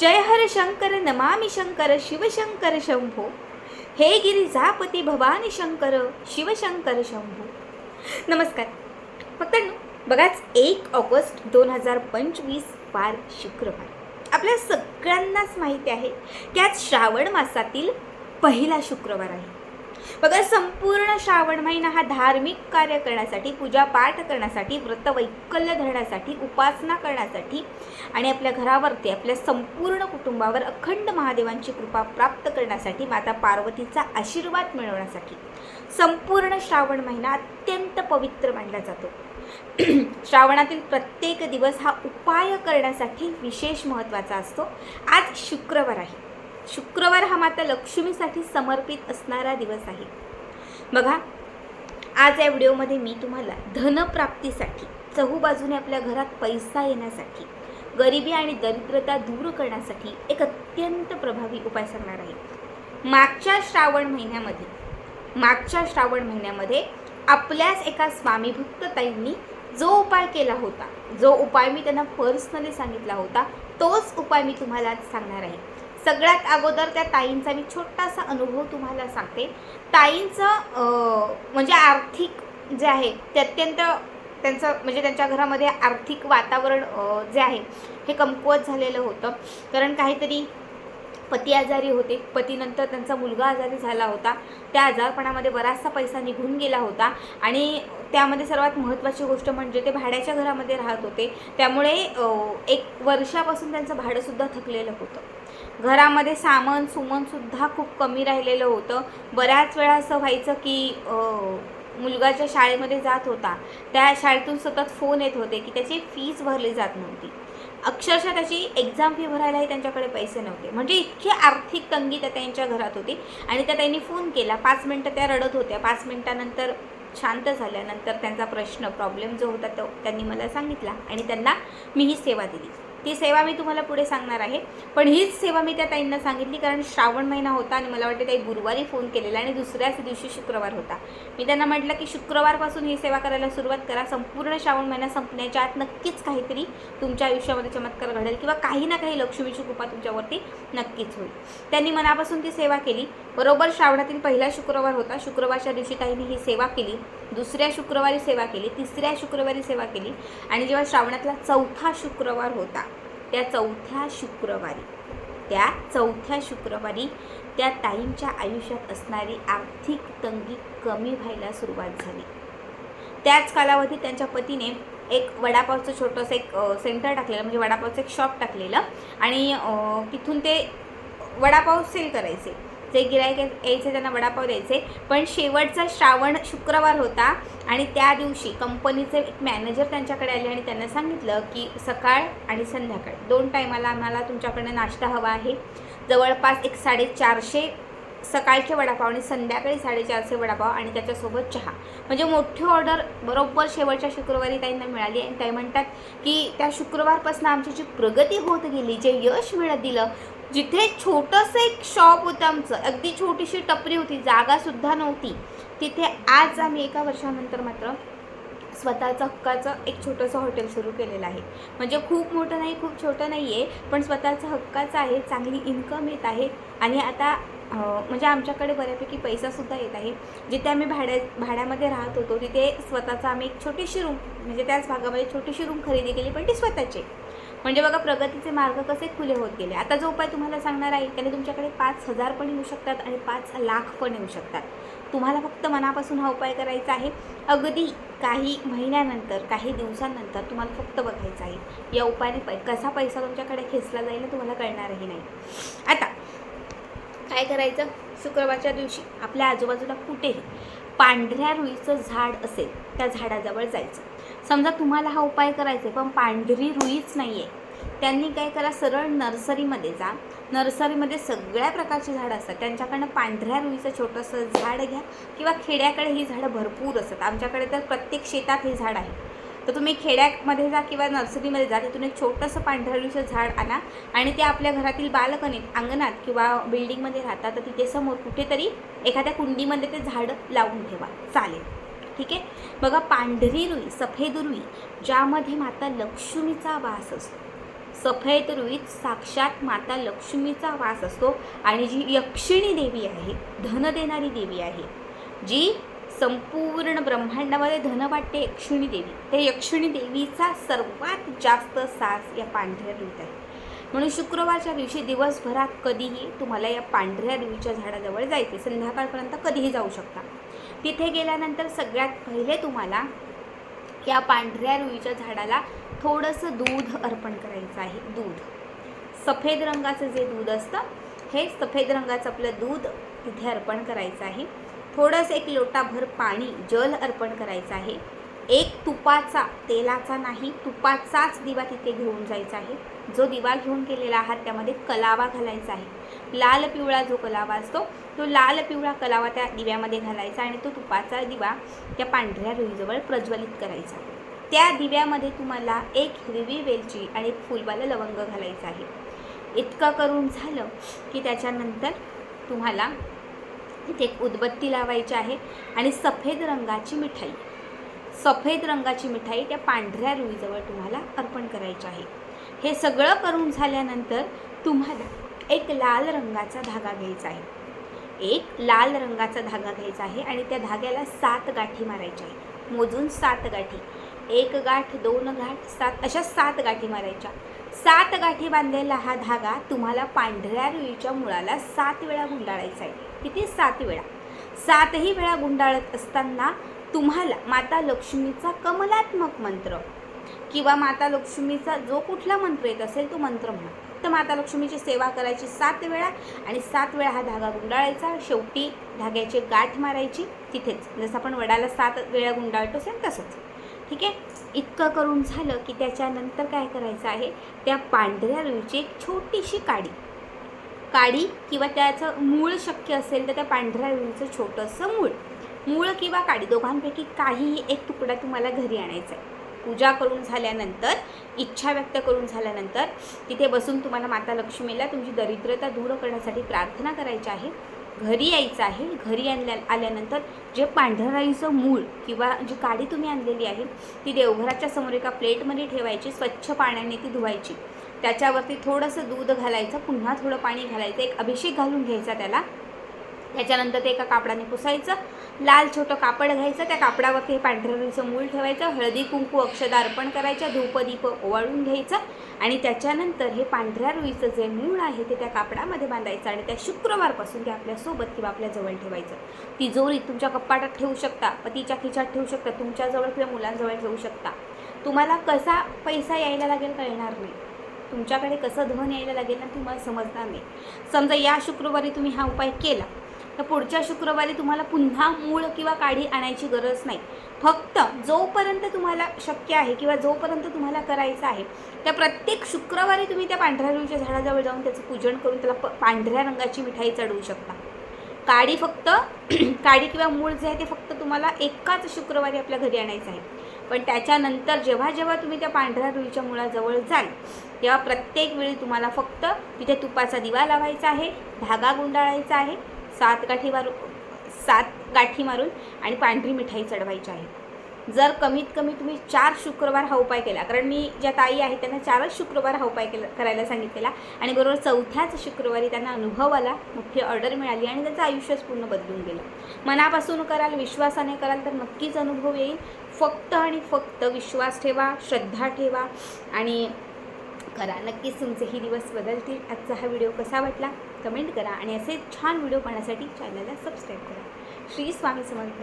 जय हर शंकर नमामि शंकर शिवशंकर शंभो. हे गिरिजापती भवानी शंकर शिवशंकर शंभो. नमस्कार. फक्त बघाच एक ऑगस्ट दोन हजार पंचवीस वार शुक्रवार. आपल्या सगळ्यांनाच माहिती आहे की आज श्रावण मासातील पहिला शुक्रवार आहे. बघा संपूर्ण श्रावण महिना हा धार्मिक कार्य करण्यासाठी पूजापाठ करण्यासाठी व्रतवैकल्य धरण्यासाठी उपासना करण्यासाठी आणि आपल्या घरावरती आपल्या संपूर्ण कुटुंबावर अखंड महादेवांची कृपा प्राप्त करण्यासाठी माता पार्वतीचा आशीर्वाद मिळवण्यासाठी संपूर्ण श्रावण महिना अत्यंत पवित्र मानला जातो. श्रावणातील प्रत्येक दिवस हा उपाय करण्यासाठी विशेष महत्त्वाचा असतो. आज शुक्रवार आहे. शुक्रवार हा माता लक्ष्मीसाठी समर्पित असणारा दिवस आहे. बघा आज या व्हिडिओमध्ये मी तुम्हाला धनप्राप्तीसाठी चहूबाजूने आपल्या घरात पैसा येण्यासाठी गरिबी आणि दरिद्रता दूर करण्यासाठी एक अत्यंत प्रभावी उपाय सांगणार आहे. मागच्या श्रावण महिन्यामध्ये मागच्या श्रावण महिन्यामध्ये आपल्याच एका स्वामीभक्त ताईंनी जो उपाय केला होता जो उपाय मी त्यांना पर्सनली सांगितला होता तोच उपाय मी तुम्हाला आज सांगणार आहे. सगळ्यात अगोदर त्या ताईंचा मी छोटासा अनुभव तुम्हाला सांगते. ताईंचं म्हणजे आर्थिक जे आहे ते अत्यंत त्यांचं म्हणजे त्यांच्या घरामध्ये आर्थिक वातावरण जे आहे हे कमकुवत झालेलं होतं. कारण काहीतरी पती आजारी होते. पतीनंतर त्यांचा मुलगा आजारी झाला होता. त्या आजारपणामध्ये बराचसा पैसा निघून गेला होता आणि त्यामध्ये सर्वात महत्त्वाची गोष्ट म्हणजे ते भाड्याच्या घरामध्ये राहत होते. त्यामुळे एक वर्षापासून त्यांचं भाडंसुद्धा थकलेलं होतं. घरामध्ये सामान सुमनसुद्धा खूप कमी राहिलेलं होतं. बऱ्याच वेळा असं व्हायचं की मुलगा मुलगाच्या शाळेमध्ये जात होता त्या शाळेतून सतत फोन येत होते की त्याची फीज भरली जात नव्हती. अक्षरशः त्याची एक्झाम फी भरायलाही त्यांच्याकडे पैसे नव्हते. म्हणजे इतकी आर्थिक तंगी त्या त्यांच्या घरात होती. आणि त्या त्यांनी फोन केला. पाच मिनटं त्या रडत होत्या. पाच मिनटानंतर शांत झाल्यानंतर त्यांचा प्रश्न प्रॉब्लेम जो होता तो त्यांनी मला सांगितला आणि त्यांना मी ही सेवा दिली. ती सेवा मी तुम्हाला पुढे सांगणार आहे. पण हीच सेवा मी त्या ताईंना सांगितली कारण श्रावण महिना होता आणि मला वाटते ताई गुरुवारी फोन केलेला आणि दुसऱ्याच दिवशी शुक्रवार होता. मी त्यांना म्हटलं की शुक्रवारपासून ही सेवा करायला सुरुवात करा. संपूर्ण श्रावण महिना संपण्याच्या आत नक्कीच काहीतरी तुमच्या आयुष्यामध्ये चमत्कार घडेल किंवा काही ना काही लक्ष्मीची कृपा तुमच्यावरती नक्कीच होईल. त्यांनी मनापासून ती सेवा केली. बरोबर श्रावणातील पहिला शुक्रवार होता. शुक्रवारच्या दिवशी ताईंनी ही सेवा केली. दुसऱ्या शुक्रवारी सेवा केली तिसऱ्या शुक्रवारी सेवा केली आणि जेव्हा श्रावणातला चौथा शुक्रवार होता त्या चौथ्या शुक्रवारी त्या चौथ्या शुक्रवारी त्या ताईंच्या आयुष्यात असणारी आर्थिक तंगी कमी व्हायला सुरुवात झाली. त्याच कालावधीत त्यांच्या पतीने एक वडापावचं छोटंसं एक सेंटर टाकलेलं म्हणजे वडापावचं एक शॉप टाकलेलं आणि तिथून ते वडापाव सेल करायचे. जे गिरायक यायचे त्यांना वडापाव द्यायचे. पण शेवटचा श्रावण शुक्रवार होता आणि त्या दिवशी कंपनीचे एक मॅनेजर त्यांच्याकडे आले आणि त्यांना सांगितलं की सकाळ आणि संध्याकाळ दोन टायमाला आम्हाला तुमच्याकडनं नाश्ता हवा आहे. जवळपास एक साडेचारशे सकाळचे वडापाव आणि संध्याकाळी साडेचारशे वडापाव आणि त्याच्यासोबत चहा. म्हणजे मोठी ऑर्डर बरोबर शेवटच्या शुक्रवारी त्यांना मिळाली आणि त्या म्हणतात की त्या शुक्रवारपासून आमची जी प्रगती होत गेली जे यश मिळत दिलं जिथे छोटंसं एक शॉप होतं आमचं अगदी छोटीशी टपरी होती जागासुद्धा नव्हती. तिथे आज आम्ही एका वर्षानंतर मात्र स्वतःचं हक्काचं एक छोटंसं हॉटेल सुरू केलेलं आहे. म्हणजे खूप मोठं नाही खूप छोटं नाही आहे पण स्वतःचं हक्काचं आहे चांगली इन्कम येत आहे आणि आता म्हणजे आमच्याकडे बऱ्यापैकी पैसासुद्धा येत आहे. जिथे आम्ही भाड्या भाड्यामध्ये राहत होतो तिथे स्वतःचा आम्ही एक छोटीशी रूम म्हणजे त्याच भागामध्ये छोटीशी रूम खरेदी केली पण ती स्वतःची. म्हणजे बघा प्रगतीचे मार्ग कसे खुले होत गेले. आता जो उपाय तुम्हाला सांगणार आहे त्याने तुमच्याकडे पाच हजार पण येऊ शकतात आणि पाच लाख पण येऊ शकतात. तुम्हाला फक्त मनापासून हा उपाय करायचा आहे. अगदी काही महिन्यानंतर काही दिवसांनंतर तुम्हाला फक्त बघायचं आहे. या उपायाने पै कसा पैसा तुमच्याकडे खेचला जाईल तुम्हाला कळणारही नाही. आता काय करायचं? शुक्रवारच्या दिवशी आपल्या आजूबाजूला कुठेही पांढऱ्या रुईचं झाड असेल त्या झाडाजवळ जायचं. समजा तुम्हाला हा उपाय करायचा आहे पण पांढरी रुईच नाही आहे त्यांनी काय करा सरळ नर्सरीमध्ये जा. नर्सरीमध्ये सगळ्या प्रकारची झाडं असतात. त्यांच्याकडनं पांढऱ्या रुईचं छोटंसं झाड घ्या किंवा खेड्याकडे ही झाडं भरपूर असतात. आमच्याकडे तर प्रत्येक शेतात हे झाड आहे. तर तुम्ही खेड्यामध्ये जा किंवा नर्सरीमध्ये जा तिथून एक छोटंसं पांढऱ्या रुईचं झाड आणा आणि ते आपल्या घरातील बालकणीत अंगणात किंवा बिल्डिंगमध्ये राहतात तर तिथे समोर कुठेतरी एखाद्या कुंडीमध्ये ते झाड लावून ठेवा. चालेल. ठीक आहे? बघा पांढरी रुई सफेद रुई ज्यामध्ये माता लक्ष्मीचा वास असतो. सफेद रुईत साक्षात माता लक्ष्मीचा वास असतो आणि जी यक्षिणी देवी आहे धन देणारी देवी आहे जी संपूर्ण ब्रह्मांडामध्ये धन वाटते यक्षिणी देवी. त्या यक्षिणी देवीचा सर्वात जास्त सास या पांढऱ्या रुईत आहे. म्हणून शुक्रवारच्या दिवशी दिवसभरात कधीही तुम्हाला या पांढऱ्या रुईच्या झाडाजवळ जायचे संध्याकाळपर्यंत कधीही जाऊ शकता. तिथे गेल्यानंतर सगळ्यात पहिले तुम्हाला या पांढऱ्या रुईच्या झाडाला थोडंसं दूध अर्पण करायचं आहे दूध. सफेद रंगाचं जे दूध असतं हे सफेद रंगाचं आपलं दूध तिथे अर्पण करायचं आहे. थोडंसं एक लोटाभर पाणी जल अर्पण करायचं आहे. एक तुपाचा तेलाचा नाही तुपाचाच दिवा तिथे घेऊन जायचा आहे. जो दिवा घेऊन गेलेला आहात त्यामध्ये कलावा घालायचा आहे. लाल पिवळा जो कलावा असतो तो लाल पिवळा कलावा त्या दिव्यामध्ये घालायचा आणि तो तुपाचा दिवा त्या पांढऱ्या रुईजवळ प्रज्वलित करायचा त्या दिव्यामध्ये तुम्हाला एक हिरवी वेलची आणि एक फुलवालं लवंग घालायचं आहे. इतकं करून झालं की त्याच्यानंतर तुम्हाला इथे एक उदबत्ती लावायची आहे आणि सफेद रंगाची मिठाई. सफेद रंगाची मिठाई त्या पांढऱ्या रुईजवळ तुम्हाला अर्पण करायची आहे. हे सगळं करून झाल्यानंतर तुम्हाला एक लाल रंगाचा धागा घ्यायचा आहे. एक लाल रंगाचा धागा घ्यायचा आहे आणि त्या धाग्याला सात गाठी मारायच्या आहे. मोजून सात गाठी. एक गाठ दोन गाठ सात अशा सात गाठी मारायच्या. सात गाठी बांधलेला हा धागा तुम्हाला पांढऱ्या रुईच्या मुळाला सात वेळा गुंडाळायचा आहे. किती? सात वेळा. सातही वेळा गुंडाळत असताना तुम्हाला माता लक्ष्मीचा कमलात्मक मंत्र किंवा माता लक्ष्मीचा जो कुठला मंत्र येत असेल तो मंत्र म्हणा. तर माता लक्ष्मीची सेवा करायची सात वेळा आणि सात वेळा हा धागा गुंडाळायचा. शेवटी धाग्याची गाठ मारायची. तिथेच. जसं आपण वडाला सात वेळा गुंडाळतो असेल तसंच. ठीक आहे? इतकं करून झालं की त्याच्यानंतर काय करायचं आहे? त्या पांढऱ्या रुईची एक छोटीशी काडी. काडी किंवा त्याचं मूळ शक्य असेल तर त्या पांढऱ्या रुईचं छोटंसं मूळ. मूळ किंवा काडी दोघांपैकी काहीही एक तुकडा तुम्हाला घरी आणायचा आहे. पूजा करून झाल्यानंतर इच्छा व्यक्त करून झाल्यानंतर तिथे बसून तुम्हाला माता लक्ष्मीला तुमची दरिद्रता दूर करण्यासाठी प्रार्थना करायची आहे. घरी यायचं आहे. घरी आणल्या आल्यानंतर जे पांढराईचं मूळ किंवा जी काडी तुम्ही आणलेली आहे ती देवघराच्या समोर एका प्लेटमध्ये ठेवायची स्वच्छ पाण्याने ती धुवायची. त्याच्यावरती थोडंसं दूध घालायचं पुन्हा थोडं पाणी घालायचं एक अभिषेक घालून घ्यायचा त्याला. त्याच्यानंतर ते एका कापडाने पुसायचं लाल छोटं कापड घ्यायचं त्या कापडावरती हे पांढऱ्या रुईचं मूळ ठेवायचं हळदी कुंकू अक्षदा अर्पण करायचं धूपदीप ओवाळून घ्यायचं आणि त्याच्यानंतर हे पांढऱ्या रुईचं जे मूळ आहे ते त्या कापडामध्ये बांधायचं आणि त्या शुक्रवारपासून ते आपल्यासोबत किंवा आपल्याजवळ ठेवायचं. तिजोरी तुमच्या कपाटात ठेवू शकता पतीच्या खिच्यात ठेवू शकता तुमच्याजवळ किंवा मुलांजवळ ठेवू शकता. तुम्हाला कसा पैसा यायला लागेल कळणार नाही. तुमच्याकडे कसं धन यायला लागेल ना तुम्हाला समजणार नाही. समजा या शुक्रवारी तुम्ही हा उपाय केला तर पुढच्या शुक्रवारी तुम्हाला पुन्हा मूळ किंवा काढी आणायची गरज नाही. फक्त जोपर्यंत तुम्हाला शक्य आहे किंवा जोपर्यंत तुम्हाला करायचं आहे त्या प्रत्येक शुक्रवारी तुम्ही त्या पांढऱ्या रुईच्या झाडाजवळ जाऊन त्याचं पूजन करून त्याला प पांढऱ्या रंगाची मिठाई चढवू शकता. काडी फक्त काडी किंवा मूळ जे आहे ते फक्त तुम्हाला एकाच शुक्रवारी आपल्या घरी आणायचं आहे. पण त्याच्यानंतर जेव्हा जेव्हा तुम्ही त्या पांढऱ्या रुईच्या मुळाजवळ जाल तेव्हा प्रत्येक वेळी तुम्हाला फक्त तिथे तुपाचा दिवा लावायचा आहे धागा गुंडाळायचा आहे सात गाठी मारू सात गाठी मारून आणि पांढरी मिठाई चढवायची आहे. जर कमीत कमी तुम्ही चार शुक्रवार हा उपाय केला कारण मी ज्या ताई आहे त्यांना चारच शुक्रवार हा उपाय केला करायला सांगितलेला आणि बरोबर चौथ्याच शुक्रवारी त्यांना अनुभव आला मोठी ऑर्डर मिळाली आणि त्यांचं आयुष्यच पूर्ण बदलून गेलं. मनापासून कराल विश्वासाने कराल तर नक्कीच अनुभव येईल. फक्त आणि फक्त विश्वास ठेवा श्रद्धा ठेवा आणि करा. नक्कीच तुमचेही दिवस बदलतील. आजचा हा व्हिडिओ कसा वाटला? कमेंट करा आणि असे छान व्हिडिओ पाहण्यासाठी चॅनलला सबस्क्राईब करा. श्री स्वामी समर्थ.